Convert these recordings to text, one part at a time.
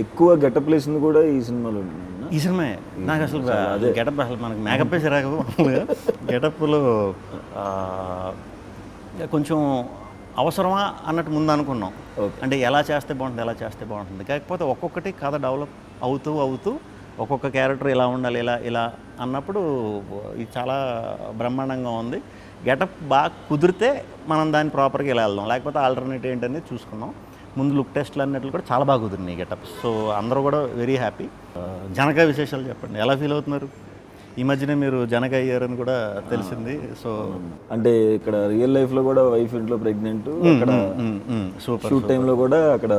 ఎక్కువ గెటప్ వేసింది కూడా ఈ సినిమాలో? ఈ సినిమా నాకు అసలు గెటప్ అసలు మనకి మేకప్ వేసి రాక గెటప్లో కొంచెం అవసరమా అన్నట్టు ముందు అనుకున్నాం. అంటే ఎలా చేస్తే బాగుంటుంది ఎలా చేస్తే బాగుంటుంది. కాకపోతే ఒక్కొక్కటి కథ డెవలప్ అవుతూ అవుతూ ఒక్కొక్క క్యారెక్టర్ ఇలా ఉండాలి ఇలా ఇలా అన్నప్పుడు ఇది చాలా బ్రహ్మాండంగా ఉంది. గెటప్ బాగా కుదిరితే మనం దాన్ని ప్రాపర్గా ఇలా వెళ్దాం. లేకపోతే ఆల్టర్నేట్ ఏంటనేది చూసుకున్నాం ముందు లుక్ టెస్ట్లు అన్నట్లు కూడా చాలా బాగా కుదిరినాయి గెటప్ సో అందరూ కూడా వెరీ హ్యాపీ జనక విశేషాలు చెప్పండి. ఎలా ఫీల్ అవుతున్నారు? ఈ మధ్యనే మీరు జనక అయ్యారని కూడా తెలిసింది. సో అంటే ఇక్కడ రియల్ లైఫ్లో కూడా వైఫ్ ఇంట్లో ప్రెగ్నెంట్ అక్కడ సూపర్ షూట్ టైంలో కూడా అక్కడ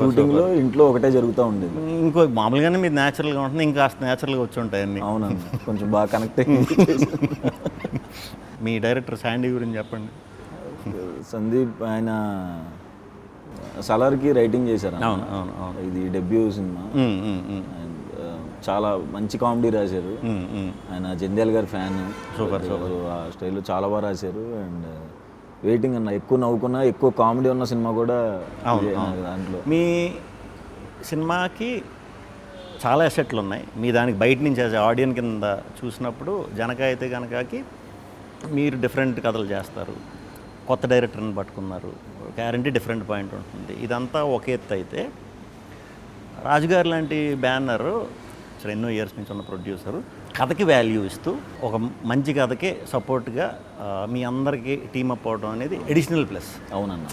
షూటింగ్లో ఇంట్లో ఒకటే జరుగుతూ ఉండేది. ఇంకో మామూలుగానే మీరు న్యాచురల్గా ఉంటుంది ఇంకా కాస్త న్యాచురల్గా వచ్చి ఉంటాయి అన్ని అవునన్న కొంచెం బాగా కనెక్ట్ మీ డైరెక్టర్ శాండీ గురించి చెప్పండి. సందీప్ ఆయన సలార్కి రైటింగ్ చేశారు. అవును అవును అవును. ఇది డెబ్యూ సినిమా. చాలా మంచి కామెడీ రాశారు. ఆయన జంధ్యాల గారి ఫ్యాన్. Super super. ఆ స్టైల్లో చాలా బాగా రాశారు. అండ్ వెయిటింగ్ అన్న ఎక్కువ నవ్వుకున్నా ఎక్కువ కామెడీ ఉన్న సినిమా కూడా దాంట్లో. మీ సినిమాకి చాలా ఎసెట్లు ఉన్నాయి. మీ దానికి బయట నుంచి యాజ్ ఆడియన్ కింద చూసినప్పుడు జనక అయితే కనుకకి మీరు డిఫరెంట్ కథలు చేస్తారు. కొత్త డైరెక్టర్ని పట్టుకున్నారు. గ్యారంటీ డిఫరెంట్ పాయింట్ ఉంటుంది. ఇదంతా ఒక ఎత్తు అయితే రాజుగారు లాంటి బ్యానర్ అసలు ఎన్నో ఇయర్స్ నుంచి ఉన్న ప్రొడ్యూసరు కథకి వాల్యూ ఇస్తూ ఒక మంచి కథకి సపోర్ట్గా మీ అందరికీ టీమప్ అవడం అనేది ఎడిషనల్ ప్లస్. అవునన్న.